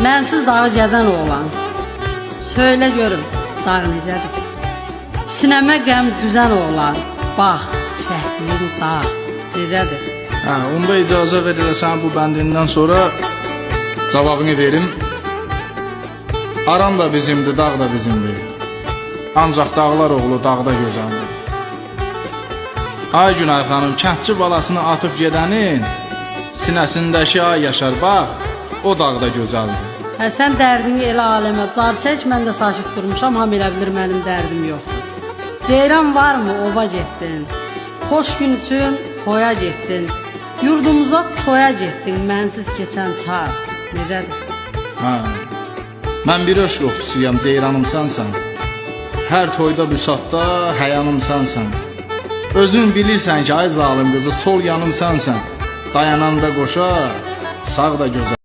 Mənsiz dağı gəzən oğlan. Söylə görüm, dağ necədir? Sinəmə qəm düzən oğlan. Bax, çəkdiyim dağ necədir? Hə, onda icazə verirsən bu bəndindən sonra cavabını verim. Aram da bizimdir, dağ da bizimdir. Ancaq dağlar oğlu dağda gözəldir. Ay Günay xanım, kəndçi balasını atıb gedənin sinəsindəki ay yaşar bax, o dağda gözəldir. Hə sən dərdini elə aləmə car çək, mən də sakit durmuşam, ham elə bilir mənim dərdim yoxdur. Ceyran varmı? Ova getdin. Xoş gün üçün toya getdin. Yurdumuza toya getdin, mənsiz keçən çar. Necədir? Hə. Mən bir öşk oxçusuyam, ceyranım sənsən. Hər toyda büsatda həyanım sənsən. Özün bilirsən ki, ay zalim qızı, sol yanım sənsən. Dayananda qoşa, sağ da gözəl.